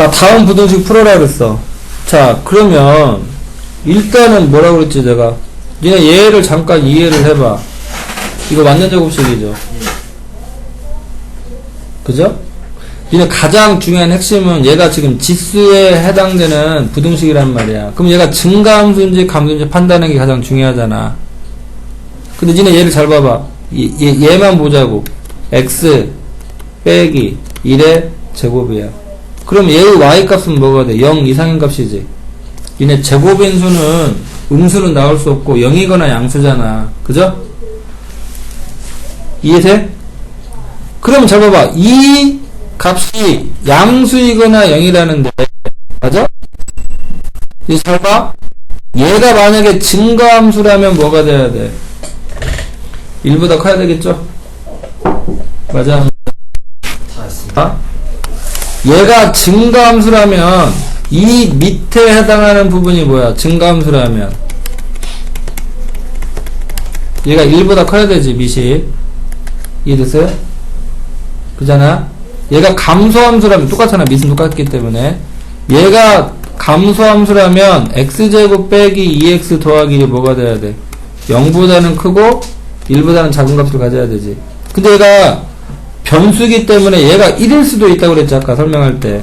자, 다음 부등식 풀어라 그랬어. 자, 그러면, 일단은 뭐라고 그랬지, 내가? 니네 얘를 잠깐 이해를 해봐. 이거 완전 제곱식이죠. 그죠? 니네 가장 중요한 핵심은 얘가 지금 지수에 해당되는 부등식이란 말이야. 그럼 얘가 증가함수인지 감수인지 판단하는 게 가장 중요하잖아. 근데 니네 얘를 잘 봐봐. 얘, 얘, 얘만 보자고. x 빼기 1의 제곱이야. 그럼 얘의 y 값은 뭐가 돼? 0 이상인 값이지. 얘네 제곱인 수는 음수는 나올 수 없고 0이거나 양수잖아. 그죠? 이해돼? 그럼 잘 봐봐. 이 값이 양수이거나 0이라는데, 맞아? 이제 잘 봐. 얘가 만약에 증가함수라면 뭐가 돼야 돼? 1보다 커야 되겠죠? 맞아. 다? 얘가 증가함수라면 이 밑에 해당하는 부분이 뭐야? 증가함수라면 얘가 1보다 커야 되지 밑이 이해됐어요? 그잖아? 얘가 감소함수라면 똑같잖아 밑은 똑같기 때문에 얘가 감소함수라면 x제곱 빼기 2x 더하기 1이 뭐가 돼야 돼? 0보다는 크고 1보다는 작은 값을 가져야 되지 근데 얘가 변수기 때문에 얘가 1일 수도 있다고 그랬지 아까 설명할 때.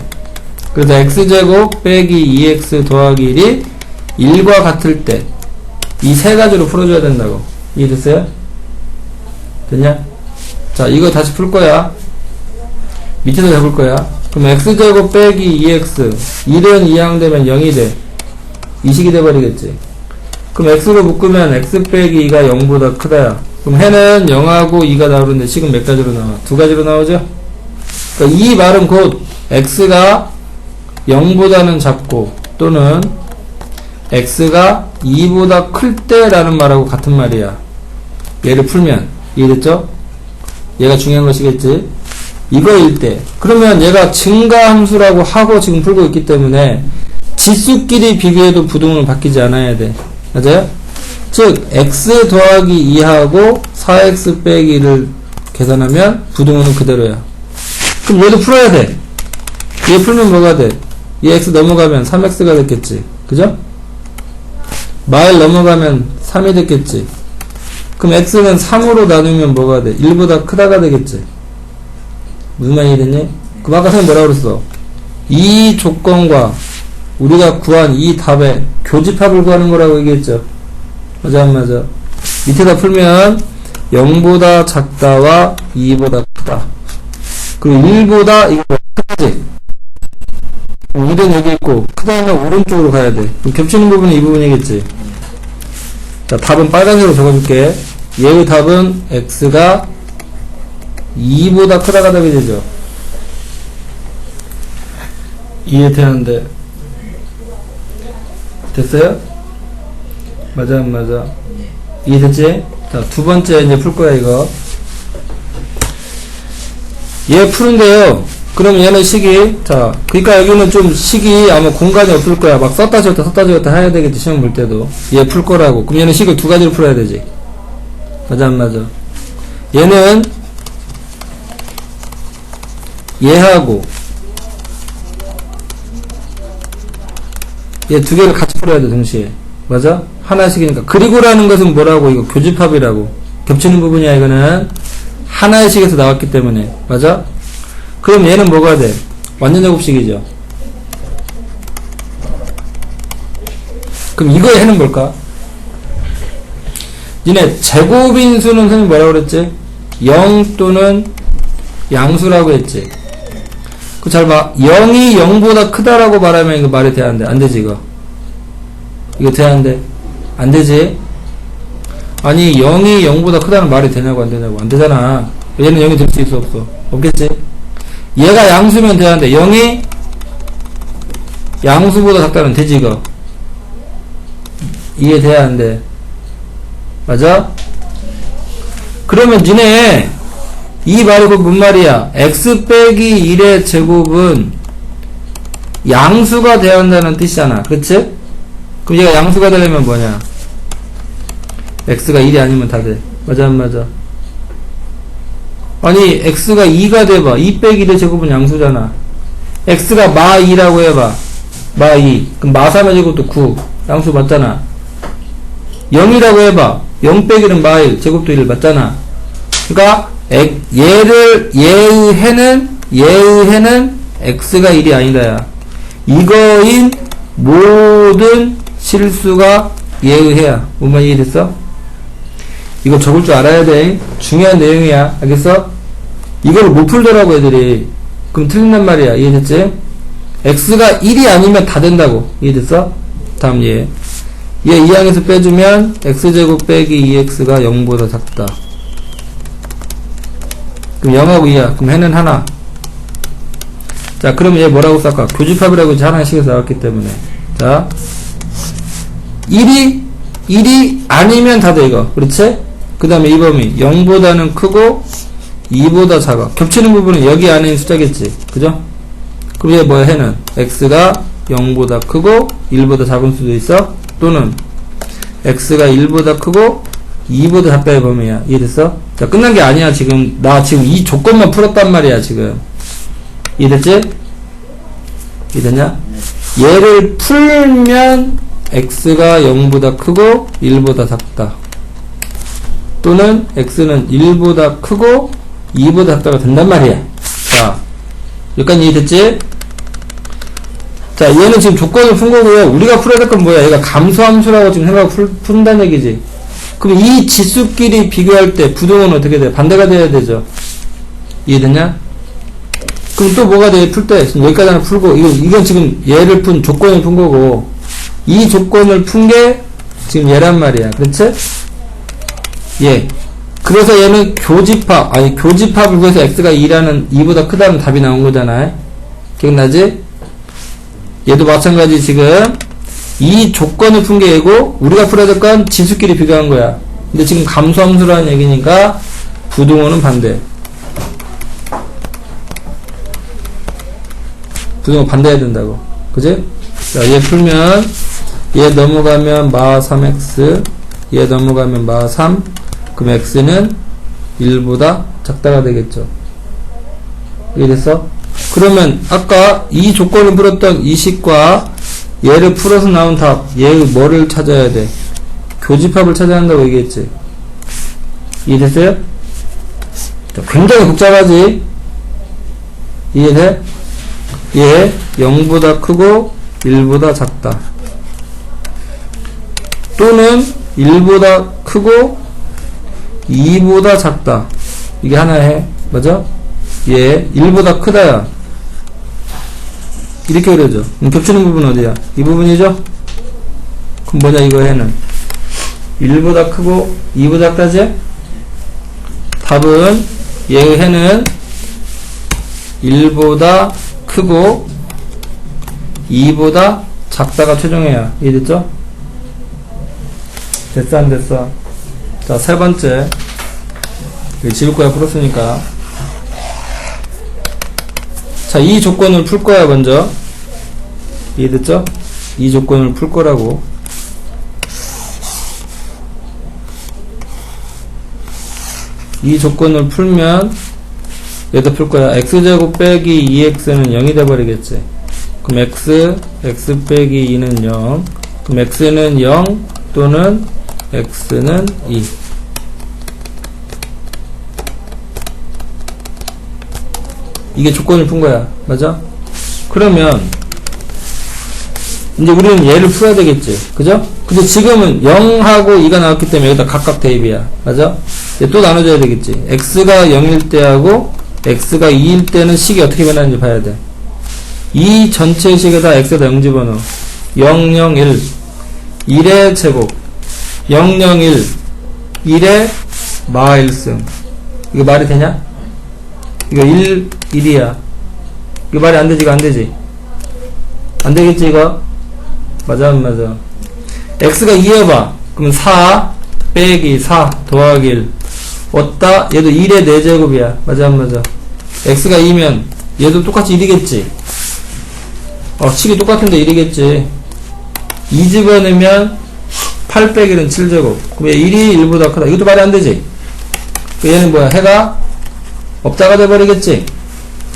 그래서 x제곱 빼기 2x 더하기 1이 1과 같을 때. 이 세 가지로 풀어줘야 된다고. 이해됐어요? 됐냐? 자 이거 다시 풀 거야. 밑에서 잡을 거야. 그럼 x제곱 빼기 2x 1은 이항되면 0이 돼. 이식이 돼버리겠지. 그럼 x로 묶으면 x 빼기 2가 0보다 크다야 그럼 해는 0하고 2가 나오는데 식은 몇 가지로 나와? 두 가지로 나오죠? 그러니까 이 말은 곧 x가 0보다는 작고 또는 x가 2보다 클 때라는 말하고 같은 말이야. 얘를 풀면 이해됐죠? 얘가 중요한 것이겠지? 이거일 때 그러면 얘가 증가함수라고 하고 지금 풀고 있기 때문에 지수끼리 비교해도 부등은 바뀌지 않아야 돼. 맞아요? 즉 x 더하기 2하고 4x 빼기를 계산하면 부등호는 그대로야. 그럼 얘도 풀어야 돼. 얘 풀면 뭐가 돼? 이 x 넘어가면 3x가 됐겠지. 그죠? 마일 넘어가면 3이 됐겠지. 그럼 x는 3으로 나누면 뭐가 돼? 1보다 크다가 되겠지. 무슨 말이 됐니? 그럼 아까 선생님 뭐라고 그랬어? 이 조건과 우리가 구한 이 답의 교집합을 구하는 거라고 얘기했죠. 맞아, 안 맞아? 밑에다 풀면 0보다 작다와 2보다 크다. 그리고 1보다 이거 크지? 2는 여기 있고 크다면 오른쪽으로 가야 돼. 그럼 겹치는 부분은 이 부분이겠지. 자, 답은 빨간색으로 적어줄게. 얘의 답은 x가 2보다 크다가 답이 되죠. 이해 되는데 됐어요? 맞아 안 맞아? 이해됐지? 자, 두 번째 이제 풀 거야 이거. 얘 푸는데요. 그럼 얘는 식이 자, 그러니까 여기는 좀 식이 아마 공간이 없을 거야. 막 썼다 지웠다 썼다 지웠다 해야 되겠지 시험 볼 때도. 얘 풀 거라고. 그럼 얘는 식을 두 가지로 풀어야 되지. 맞아 안 맞아? 얘는 얘하고 얘 두 개를 같이 풀어야 돼 동시에. 맞아? 하나씩이니까. 그리고라는 것은 뭐라고? 이거 교집합이라고. 겹치는 부분이야, 이거는. 하나의 식에서 나왔기 때문에. 맞아? 그럼 얘는 뭐가 돼? 완전 제곱식이죠. 그럼 이거의 해는 뭘까? 니네 제곱인 수는 선생님 뭐라고 그랬지? 0 또는 양수라고 했지. 그 잘 봐. 0이 0보다 크다라고 말하면 이거 말이 돼, 안 돼? 안 되지, 이거. 이거 돼, 안 돼? 안 되지? 아니, 0이 0보다 크다는 말이 되냐고, 안 되냐고. 안 되잖아. 얘는 0이 될 수 있어, 없어? 없겠지? 얘가 양수면 되는데, 0이 양수보다 작다면 되지, 이거. 이해돼야 안 돼? 맞아? 그러면 니네, 이 말이 곧뭔 말이야? x 빼기 1의 제곱은 양수가 되어야 한다는 뜻이잖아. 그치? 그럼 얘가 양수가 되려면 뭐냐? x가 1이 아니면 다 돼. 맞아, 안 맞아? 아니, x가 2가 돼봐. 2 빼기 1의 제곱은 양수잖아. x가 마 2라고 해봐. 마 2. 그럼 마 3의 제곱도 9. 양수 맞잖아. 0이라고 해봐. 0 빼기는 마 1. 제곱도 1 맞잖아. 그러니까 엑- 얘를 얘의 해는 얘의 해는 x가 1이 아니다야. 이거인 모든 실수가 얘의 해야. 뭔말 이해됐어? 이거 적을 줄 알아야 돼. 중요한 내용이야. 알겠어? 이걸 못 풀더라고 애들이. 그럼 틀린단 말이야. 이해됐지? x가 1이 아니면 다 된다고. 이해됐어? 다음 얘. 얘 2항에서 빼주면 x제곱 빼기 2x가 0보다 작다. 그럼 0하고 2야. 그럼 해는 하나. 자, 그러면 얘 뭐라고 쓸까? 교집합이라고 이제 하나씩에서 나왔기 때문에. 자, 1이, 1이 아니면 다 돼, 이거. 그렇지? 그 다음에 이 범위. 0보다는 크고, 2보다 작아. 겹치는 부분은 여기 안에 있는 숫자겠지. 그죠? 그럼 얘 뭐야, 해는? x가 0보다 크고, 1보다 작은 수도 있어? 또는, x가 1보다 크고, 2보다 작다의 범위야. 이해됐어? 자, 끝난 게 아니야, 지금. 나 지금 이 조건만 풀었단 말이야, 지금. 이해됐지? 이해됐냐? 얘를 풀면 x가 0보다 크고 1보다 작다. 또는 x는 1보다 크고 2보다 작다가 된단 말이야. 자, 여기까지 이해됐지? 자, 얘는 지금 조건을 푼 거고요. 우리가 풀어야 될 건 뭐야? 얘가 감소함수라고 지금 생각하고 풀, 푼다는 얘기지. 그럼 이 지수끼리 비교할 때 부동은 어떻게 돼? 반대가 돼야 되죠. 이해됐냐? 그럼 또 뭐가 돼? 풀 때. 여기까지 하나 풀고, 이거, 이건 지금 얘를 푼 조건을 푼 거고, 이 조건을 푼 게 지금 얘란 말이야. 그렇지? 예. 그래서 얘는 교집합, 아니, 교집합을 구해서 x가 2라는, 2보다 크다는 답이 나온 거잖아요. 기억나지? 얘도 마찬가지 지금, 이 조건을 푼 게 얘고, 우리가 풀어야 될 건 지수끼리 비교한 거야. 근데 지금 감소함수라는 얘기니까, 부동어는 반대. 부동어 반대해야 된다고. 그지? 자, 얘 풀면, 얘 넘어가면 마 3x, 얘 넘어가면 마 3, 그럼 x는 1보다 작다가 되겠죠. 이해됐어? 그러면 아까 이 조건을 풀었던 이 식과 얘를 풀어서 나온 답, 얘의 뭐를 찾아야 돼? 교집합을 찾아야 한다고 얘기했지. 이해됐어요? 자, 굉장히 복잡하지? 이해돼? 얘 0보다 크고 1보다 작다. 또는 1보다 크고 2보다 작다. 이게 하나에 맞아? 얘 1보다 크다야. 이렇게 그려져. 겹치는 부분 어디야? 이 부분이죠? 그럼 뭐냐 이거 해는 1보다 크고 2보다 작다지? 답은 얘의 해는 1보다 크고 2보다 작다가 최종해야 이해됐죠? 됐어 안 됐어? 자 세 번째 지울 거야 풀었으니까 자 이 조건을 풀 거야 먼저 이해됐죠? 이 조건을 풀 거라고 이 조건을 풀면 얘도 풀 거야. x제곱 빼기 2x는 0이 돼버리겠지. 그럼 x, x 빼기 2는 0. 그럼 x는 0 또는 x는 2. 이게 조건을 푼 거야. 맞아? 그러면 이제 우리는 얘를 풀어야 되겠지. 그죠? 근데 지금은 0하고 2가 나왔기 때문에 여기다 각각 대입이야. 맞아? 얘또 나눠줘야 되겠지. x가 0일 때하고 x가 2일 때는 식이 어떻게 변하는지 봐야 돼. 이 전체 식에다 x에다 0 집어넣어. 0, 0, 1. 1의 제곱. 0, 0, 1. 1의 마 1승. 이거 말이 되냐? 이거 1, 1이야. 이거 말이 안 되지, 이거 안 되지? 안 되겠지, 이거? 맞아, 안 맞아? x가 2여봐. 그러면 4 빼기 4 더하기 1. 얻다 얘도 1의 4제곱이야 맞아 안 맞아 x가 2면 얘도 똑같이 1이겠지. 어 식이 똑같은데 1이겠지. 2 집어넣으면 8 빼기는 7제곱. 그럼 얘 1이 1보다 크다. 이것도 말이 안 되지? 그 얘는 뭐야? 해가 없다가 돼버리겠지?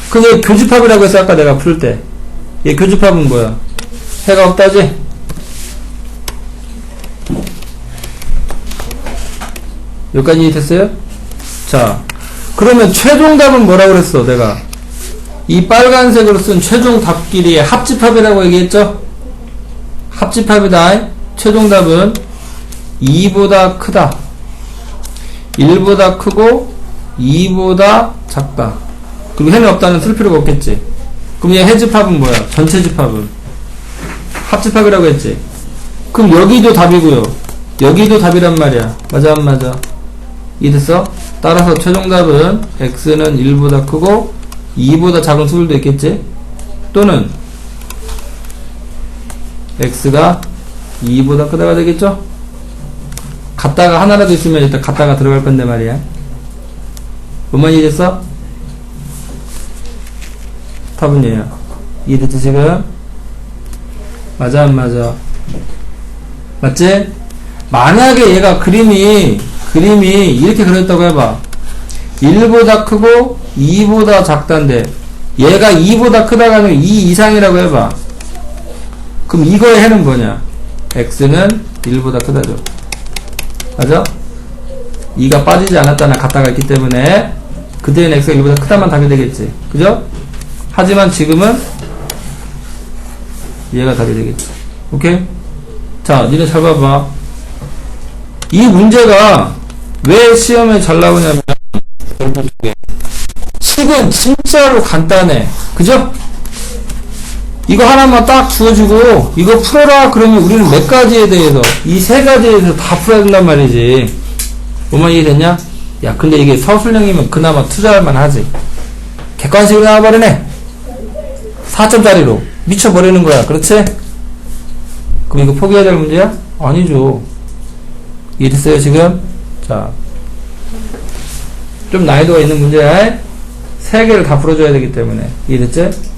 그게 교집합이라고 해서 아까 내가 풀 때. 얘 교집합은 뭐야? 해가 없다지? 여기까지 이해됐어요? 자, 그러면 최종 답은 뭐라고 그랬어, 내가? 이 빨간색으로 쓴 최종 답끼리의 합집합이라고 얘기했죠? 합집합이다. 최종 답은 2보다 크다. 1보다 크고 2보다 작다. 그리고 해는 없다는 쓸 필요가 없겠지. 그럼 얘 해집합은 뭐야? 전체 집합은? 합집합이라고 했지. 그럼 여기도 답이고요. 여기도 답이란 말이야. 맞아 안 맞아? 이해됐어? 따라서 최종 답은 x는 1보다 크고 2보다 작은 수들도 있겠지? 또는 x가 2보다 크다가 되겠죠? 갖다가 하나라도 있으면 일단 갖다가 들어갈 건데 말이야. 뭐만 이해됐어? 답은 얘야. 이해됐지 지금? 맞아 안 맞아? 맞지? 만약에 얘가 그림이 그림이 이렇게 그렸다고 해봐. 1보다 크고 2보다 작다인데 얘가 2보다 크다가 아니면 2 이상이라고 해봐. 그럼 이거의 해는 뭐냐? X는 1보다 크다죠. 맞아? 2가 빠지지 않았다나 같다가 있기 때문에 그때는 x가 1보다 크다만 답이 되겠지. 그죠? 하지만 지금은 얘가 답이 되겠지. 오케이? 자 니네 잘 봐봐. 이 문제가 왜 시험에 잘 나오냐면 식은 진짜로 간단해 그죠? 이거 하나만 딱 주어지고 이거 풀어라 그러면 우리는 몇 가지에 대해서 이 세 가지에 대해서 다 풀어야 된단 말이지 뭐만 이해됐냐? 야 근데 이게 서술형이면 그나마 투자할 만 하지 객관식으로 나와버리네 4점짜리로 미쳐버리는 거야 그렇지? 그럼 이거 포기해야 될 문제야? 아니죠 이해됐어요 지금? 자, 좀 난이도가 있는 문제야. 세 개를 다 풀어줘야 되기 때문에 이해됐지?